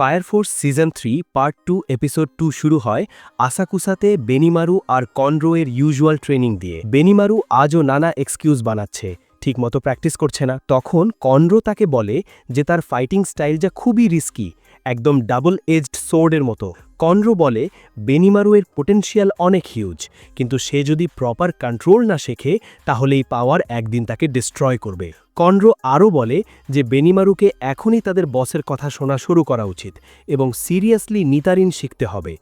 Fire force season three part two episode two শুরু হয় আসাকুসাতে বেনিমারু আর কনরোয়ের usual training দিয়ে। বেনিমারু আজও নানা এক্সকিউজ বানাচ্ছে, ঠিকমতো প্র্যাকটিস করছে না। তখন কনরো তাকে বলে যে তার ফাইটিং স্টাইল যা খুবই রিস্কি একদম ডাবল এজড সোর্ডের মতো। কনরো বলে বেনিমারুয়ের পোটেনশিয়াল অনেক হিউজ কিন্তু সে যদি প্রপার কন্ট্রোল না শেখে তাহলে এই পাওয়ার একদিন তাকে ডিস্ট্রয় করবে। কনরো আরও বলে যে বেনিমারুকে এখনই তাদের বসের কথা শোনা শুরু করা উচিত এবং সিরিয়াসলি নিতারিন শিখতে হবে।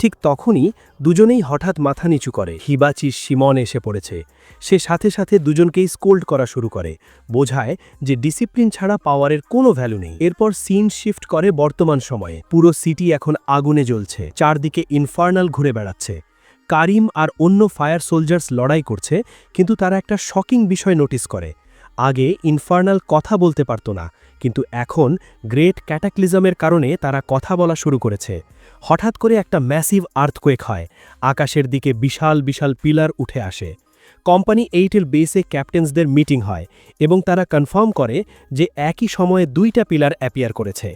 ঠিক তখনই দুজনেই হঠাৎ মাথা নিচু করে। হিবাচি সিমন এসে পড়েছে। সে সাথে সাথে দুজনকেই স্কোল্ড করা শুরু করে। বোঝায় যে ডিসিপ্লিন ছাড়া পাওয়ারের কোনো ভ্যালু নেই। এরপর সিন শিফট করে বর্তমান সময়ে। পুরো সিটি এখন আগুনে জ্বলছে। চারদিকে ইনফার্নাল ঘুরে বেড়াচ্ছে। কারিম আর অন্য ফায়ার সোলজার্স লড়াই করছে, কিন্তু তারা একটা শকিং বিষয় নোটিস করে। আগে ইনফার্নাল কথা বলতে পারত না, কিন্তু এখন গ্রেট ক্যাটাক্লিজমের কারণে তারা কথা বলা শুরু করেছে। হঠাৎ করে একটা ম্যাসিভ আর্থকোয়েক হয়, আকাশের দিকে বিশাল বিশাল পিলার উঠে আসে। কোম্পানি এইটের বেসে ক্যাপ্টেন্সদের মিটিং হয় এবং তারা কনফার্ম করে যে একই সময়ে দুইটা পিলার অ্যাপিয়ার করেছে।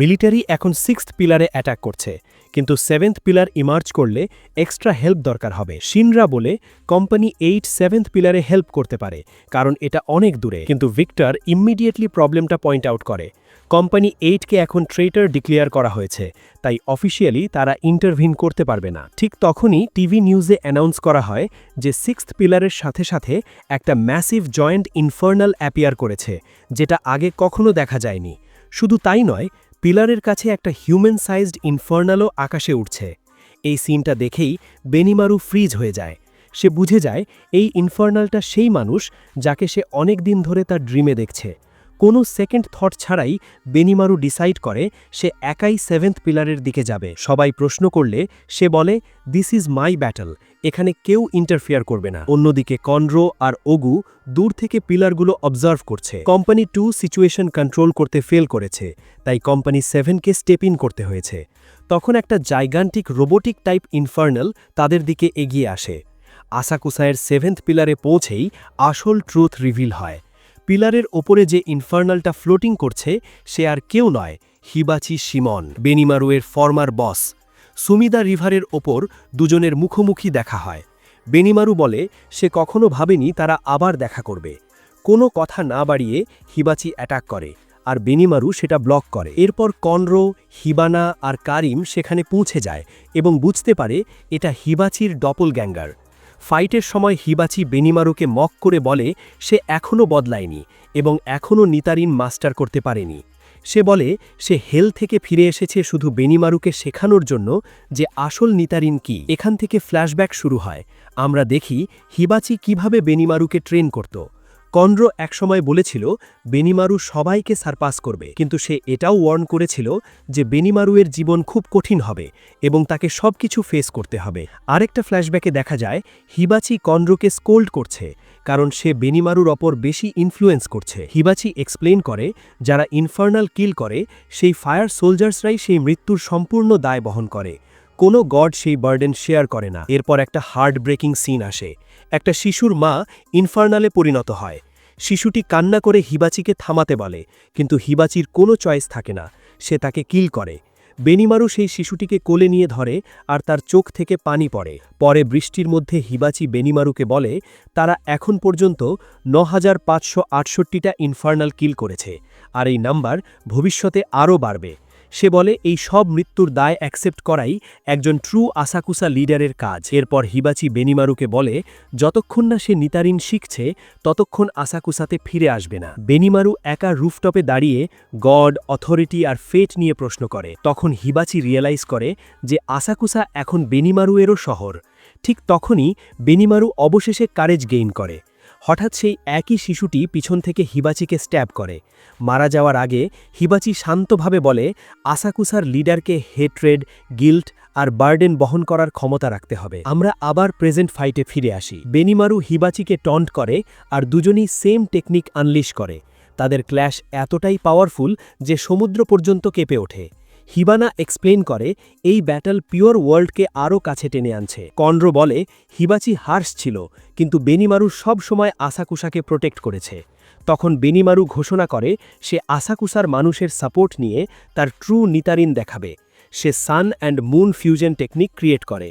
মিলিটারি এখন সিক্সথ পিলারে অ্যাটাক করছে, কিন্তু সেভেন্থ পিলার ইমার্জ করলে এক্সট্রা হেল্প দরকার হবে। শিনরা বলে, কোম্পানি এইট সেভেন্থ পিলারে হেল্প করতে পারে, কারণ এটা অনেক দূরে। কিন্তু ভিক্টর ইম্মিডিয়েটলি প্রবলেমটা পয়েন্ট আউট করে। কোম্পানি এইটকে এখন ট্রেটার ডিক্লেয়ার করা হয়েছে, তাই অফিসিয়ালি তারা ইন্টারভিন করতে পারবে না। ঠিক তখনই টিভি নিউজে অ্যানাউন্স করা হয় যে সিক্সথ পিলারের সাথে সাথে একটা ম্যাসিভ জয়েন্ট ইনফার্নাল অ্যাপিয়ার করেছে, যেটা আগে কখনো দেখা যায়নি। শুধু তাই নয় পিলারের কাছে একটা হিউম্যান সাইজড ইনফার্নালও আকাশে উঠছে। এই সিনটা দেখেই বেনিমারু ফ্রিজ হয়ে যায়। সে বুঝে যায় এই ইনফার্নালটা সেই মানুষ যাকে সে অনেক দিন ধরে তার ড্রিমে দেখছে। কোনো সেকেন্ড থট ছাড়াই বেনিমারু ডিসাইড করে সে একাই সেভেন্থ পিলারের দিকে যাবে। সবাই প্রশ্ন করলে সে বলে দিস ইজ মাই ব্যাটল এখানে কেউ ইন্টারফেয়ার করবে না। অন্যদিকে কনরো আর ওগু দূর থেকে পিলারগুলো অবজার্ভ করছে। কোম্পানি টু সিচুয়েশন কন্ট্রোল করতে ফেল করেছে, তাই কোম্পানি সেভেনকে স্টেপ ইন করতে হয়েছে। তখন একটা জাইগান্টিক রোবোটিক টাইপ ইনফার্নাল তাদের দিকে এগিয়ে আসে। আসাকুসায়ের সেভেন্থ পিলারে পৌঁছেই আসল ট্রুথ রিভিল হয়। পিলারের ওপরে যে ইনফার্নালটা ফ্লোটিং করছে, সে আর কেউ নয়, হিবাচি সিমন, বেনিমারুয়ের ফর্মার বস। সুমিদা রিভারের ওপর দুজনের মুখোমুখি দেখা হয়। বেনিমারু বলে, সে কখনো ভাবেনি তারা আবার দেখা করবে। কোনো কথা না বাড়িয়ে হিবাচি অ্যাটাক করে, আর বেনিমারু সেটা ব্লক করে। এরপর কনরো, হিবানা আর কারিম সেখানে পৌঁছে যায় এবং বুঝতে পারে এটা হিবাচির ডপল গ্যাঙ্গার ফাইটের সময় হিবাচি বেনিমারুকে মক করে বলে, সে এখনও বদলায়নি এবং এখনও নিতারিন মাস্টার করতে পারেনি। সে বলে, সে হেল থেকে ফিরে এসেছে শুধু বেনিমারুকে শেখানোর জন্য যে আসল নিতারিন কি। এখান থেকে ফ্ল্যাশব্যাক শুরু হয়। আমরা দেখি হিবাচি কীভাবে বেনিমারুকে ট্রেন করত। কন্ড্রো একসময় বলেছিল, বেনিমারু সবাইকে সারপাস করবে। কিন্তু সে এটাও ওয়ার্ন করেছিল যে বেনিমারুয়ের জীবন খুব কঠিন হবে এবং তাকে সব কিছু ফেস করতে হবে। আরেকটা ফ্ল্যাশব্যাকে দেখা যায়, হিবাচি কন্ড্রোকে স্কোল্ড করছে, কারণ সে বেনিমারুর অপর বেশি ইনফ্লুয়েন্স করছে। হিবাচি এক্সপ্লেন করে, যারা ইনফার্নাল কিল করে, সেই ফায়ার সোলজার্সরাই সেই মৃত্যুর সম্পূর্ণ দায় বহন করে। কোনো গড সেই বার্ডেন শেয়ার করে না। এরপর একটা হার্ট ব্রেকিং সিন আসে। একটা শিশুর মা ইনফার্নালে পরিণত হয়। শিশুটি কান্না করে হিবাচিকে থামাতে বলে, কিন্তু হিবাচির কোনো চয়েস থাকে না। সে তাকে কিল করে। বেনিমারু সেই শিশুটিকে কোলে নিয়ে ধরে আর তার চোখ থেকে পানি পড়ে। পরে বৃষ্টির মধ্যে হিবাচি বেনিমারুকে বলে, তারা এখন পর্যন্ত ন হাজার ইনফার্নাল কিল করেছে। আর এই নাম্বার ভবিষ্যতে আরও বাড়বে। সে বলে, এই সব মৃত্যুর দায় অ্যাকসেপ্ট করাই একজন ট্রু আসাকুসা লিডারের কাজ। এরপর হিবাচি বেনিমারুকে বলে, যতক্ষণ না সে নিতারিন শিখছে, ততক্ষণ আসাকুসাতে ফিরে আসবে না। বেনিমারু একা রুফটপে দাঁড়িয়ে গড, অথরিটি আর ফেট নিয়ে প্রশ্ন করে। তখন হিবাচি রিয়েলাইজ করে যে আসাকুসা এখন বেনিমারুয়েরও শহর। ঠিক তখনই বেনিমারু অবশেষে কারেজ গেইন করে। হঠাৎ সেই একই শিশুটি পিছন থেকে হিবাচিকে স্ট্যাব করে। মারা যাওয়ার আগে হিবাচি শান্তভাবে বলে, আসাকুসার লিডারকে হেট্রেড, গিল্ট আর বার্ডেন বহন করার ক্ষমতা রাখতে হবে। আমরা আবার প্রেজেন্ট ফাইটে ফিরে আসি। বেনিমারু হিবাচিকে টন্ট করে আর দুজনই সেম টেকনিক আনলিশ করে। তাদের ক্ল্যাশ এতটাই পাওয়ারফুল যে সমুদ্র পর্যন্ত কেঁপে ওঠে। হিবানা এক্সপ্লেন করে, এই ব্যাটল পিওর ওয়ার্ল্ডকে আরও কাছে টেনে আনছে। কন্ড্রো বলে, হিবাচি হার্স ছিল, কিন্তু বেনিমারু সব সময় আসাকুসাকে প্রোটেক্ট করেছে। তখন বেনিমারু ঘোষণা করে, সে আসাকুসার মানুষের সাপোর্ট নিয়ে তার ট্রু নিতারিন দেখাবে। সে sun and moon fusion technique create করে।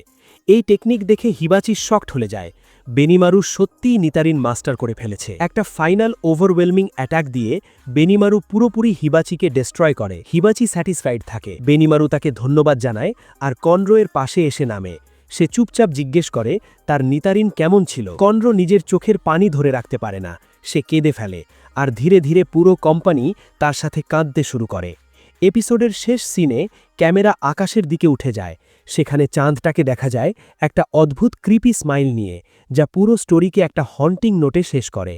এই টেকনিক দেখে হিবাচি শক্ট হলে যায়। বেনিমারু সত্যিই নিতারিন মাস্টার করে ফেলেছে। একটা ফাইনাল ওভারওয়েলমিং অ্যাটাক দিয়ে বেনিমারু পুরোপুরি হিবাচিকে ডেস্ট্রয় করে। হিবাচি স্যাটিসফাইড থাকে। বেনিমারু তাকে ধন্যবাদ জানায় আর কনরোয়ের পাশে এসে নামে। সে চুপচাপ জিজ্ঞেস করে, তার নিতারিন কেমন ছিল? কনরো নিজের চোখের পানি ধরে রাখতে পারে না। সে কেঁদে ফেলে আর ধীরে ধীরে পুরো কোম্পানি তার সাথে কাঁদতে শুরু করে। এপিসোডের শেষ সিনে ক্যামেরা আকাশের দিকে উঠে যায়। সেখানে চাঁদটাকে দেখা যায় একটা অদ্ভুত ক্রিপি স্মাইল নিয়ে, যা পুরো স্টোরিকে একটা হন্টিং নোটে শেষ করে।